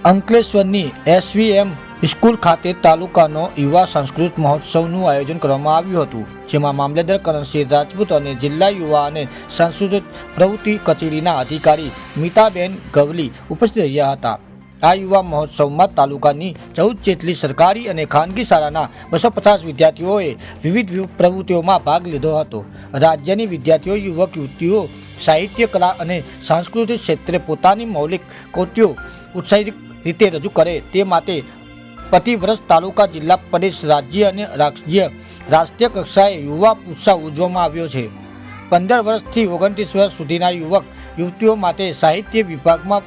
અંકલેશ્વરની SVM school ખાતે તાલુકાનો યુવા સંસ્કૃત મહોત્સવનું આયોજન કરવામાં આવ્યું હતું, જેમાં મામલેદાર કરણસિંહ રાજપૂત અને જિલ્લા યુવા અને સાંસ્કૃતિક પ્રવૃત્તિ કચેરીના અધિકારી મીતાબેન ગવલી ઉપસ્થિત રહ્યા હતા. આ યુવા મહોત્સવમાં તાલુકાની ચૌદ જેટલી સરકારી અને ખાનગી શાળાના બસો પચાસ વિદ્યાર્થીઓએ વિવિધ પ્રવૃત્તિઓમાં ભાગ લીધો હતો. રાજ્યની વિદ્યાર્થીઓ, યુવક, યુવતીઓ, સાહિત્ય, કલા અને સાંસ્કૃતિક ક્ષેત્રે પોતાની મૌલિક કૃતિઓ ઉત્સાહિત રીતે રજૂ કરે તે માટે પ્રતિવર્ષ તાલુકા જિલ્લા પ્રદેશ રાજ્ય અને રાજ્ય રાષ્ટ્રીય કક્ષાએ યુવા ઉત્સાહ ઉજવવામાં આવ્યો છે. પંદર વર્ષથી ઓગણત્રીસ વર્ષ સુધીના યુવક, યુવતીઓ માટે સાહિત્ય વિભાગમાં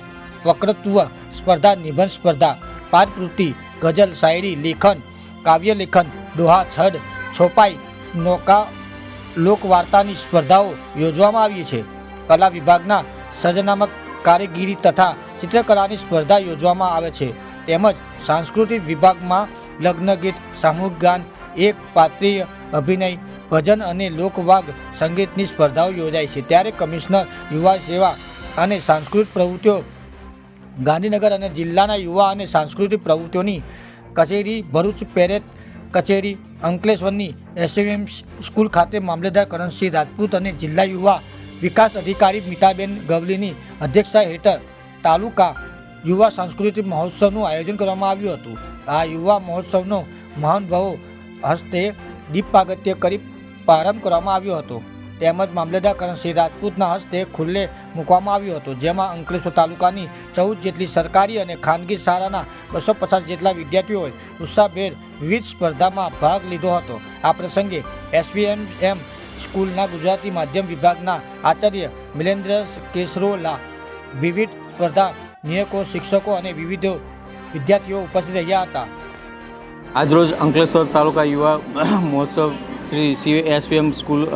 વક્તૃત્વ સ્પર્ધા, નિબંધ સ્પર્ધા, પાઠકૃતિ, ગઝલ, શાયરી, લેખન, કાવ્ય લેખન દોહા છડ છોપાઈ, નૌકા, લોકવાર્તાની સ્પર્ધાઓ યોજવામાં આવી છે. કલા વિભાગના સર્જનાત્મક કારીગીરી તથા ચિત્રકલાની સ્પર્ધા યોજવામાં આવે છે. તેમજ સાંસ્કૃતિક વિભાગમાં લગ્ન ગીત, સામૂહિક ગાન, એક પાત્રીય અભિનય, ભજન અને લોકવાગ સંગીતની સ્પર્ધાઓ યોજાય છે. ત્યારે કમિશનર યુવા સેવા અને સાંસ્કૃતિક પ્રવૃત્તિઓ, ગાંધીનગર અને જિલ્લાના યુવા અને સાંસ્કૃતિક પ્રવૃત્તિઓની કચેરી, ભરૂચ પેરેત કચેરી, અંકલેશ્વરની એસએમએમ સ્કૂલ ખાતે મામલેદાર કરણસિંહ રાજપૂત અને જિલ્લા યુવા વિકાસ અધિકારી મિતાબેન ગવલીની અધ્યક્ષતા હેઠળ તાલુકા યુવા સાંસ્કૃતિક મહોત્સવનું આયોજન કરવામાં આવ્યું હતું. આ યુવા મહોત્સવનો મહાનુભાવો હસ્તે દીપાગત્ય કરી પ્રારંભ કરવામાં આવ્યો હતો. તેમજ મામલેદાર કરણસિંહ રાજપૂતના હસ્તે ખુલ્લે મૂકવામાં આવ્યો હતો. જેમાં અંકલેશ્વર તાલુકાની ચૌદ જેટલી સરકારી અને ખાનગી શાળાના બસો પચાસ જેટલા વિદ્યાર્થીઓએ ઉત્સાહભેર વિવિધ સ્પર્ધામાં ભાગ લીધો હતો. આ પ્રસંગે એસવીએમ એમ સ્કૂલના ગુજરાતી માધ્યમ વિભાગના આચાર્ય મિલેન્દ્ર કેસરોલા વિવિધ સ્પર્ધા નિયકો શિક્ષકો અને વિવિધ વિદ્યાર્થીઓ ઉપસ્થિત રહ્યા હતા. આજરોજ અંકલેશ્વર તાલુકા યુવા મહોત્સવ શ્રી સી એસવીએમ સ્કૂલ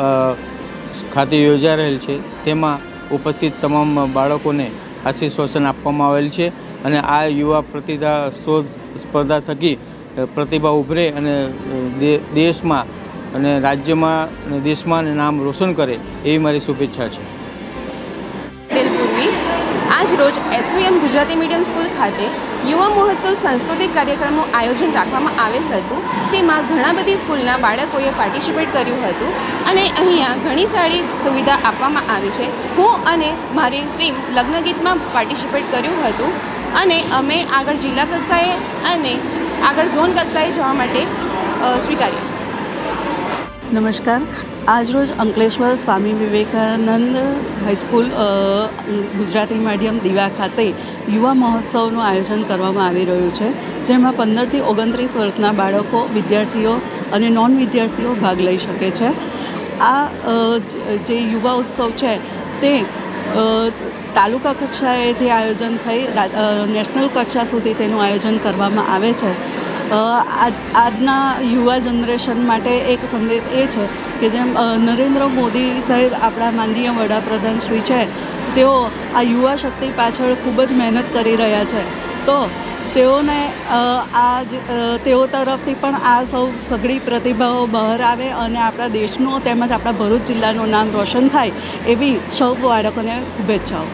ખાતે યોજાઈ રહેલ છે. તેમાં ઉપસ્થિત તમામ બાળકોને આશીર્વચન આપવામાં આવેલ છે અને આ યુવા પ્રતિભા શોધ સ્પર્ધા થકી પ્રતિભા ઉભરે અને દે- દેશમાં અને રાજ્યમાં અને દેશમાં અને નામ રોશન કરે એવી મારી શુભેચ્છા છે. પૂર્વી. આજ રોજ એસવીએમ ગુજરાતી મીડિયમ સ્કૂલ ખાતે યુવા મહોત્સવ સાંસ્કૃતિક કાર્યક્રમનું આયોજન રાખવામાં આવેલ હતું. તેમાં ઘણા બધી સ્કૂલના બાળકોએ પાર્ટિસિપેટ કર્યું હતું અને અહીંયા ઘણી સારી સુવિધા આપવામાં આવી છે. હું અને મારી ટીમ લગ્નગીતમાં પાર્ટિસિપેટ કર્યું હતું અને અમે આગળ જિલ્લા કક્ષાએ અને આગળ ઝોન કક્ષાએ જવા માટે સ્વીકાર્યું છે. નમસ્કાર. આજરોજ અંકલેશ્વર સ્વામી વિવેકાનંદ હાઈસ્કૂલ ગુજરાતી માધ્યમ દીવા ખાતે યુવા મહોત્સવનું આયોજન કરવામાં આવી રહ્યું છે, જેમાં પંદરથી ઓગણત્રીસ વર્ષના બાળકો, વિદ્યાર્થીઓ અને નોન વિદ્યાર્થીઓ ભાગ લઈ શકે છે. આ જે યુવા ઉત્સવ છે તે તાલુકા કક્ષાએથી આયોજન થઈ નેશનલ કક્ષા સુધી તેનું આયોજન કરવામાં આવે છે. આજના યુવા જનરેશન માટે એક સંદેશ એ છે કે જેમ નરેન્દ્ર મોદી સાહેબ આપણા માનનીય વડાપ્રધાન શ્રી છે, તેઓ આ યુવા શક્તિ પાછળ ખૂબ જ મહેનત કરી રહ્યા છે. તો તેઓને આ તેઓ તરફથી પણ આ સૌ સઘળી પ્રતિભાઓ બહાર આવે અને આપણા દેશનું તેમજ આપણા ભરૂચ જિલ્લાનું નામ રોશન થાય એવી સૌ બાળકોને શુભેચ્છાઓ.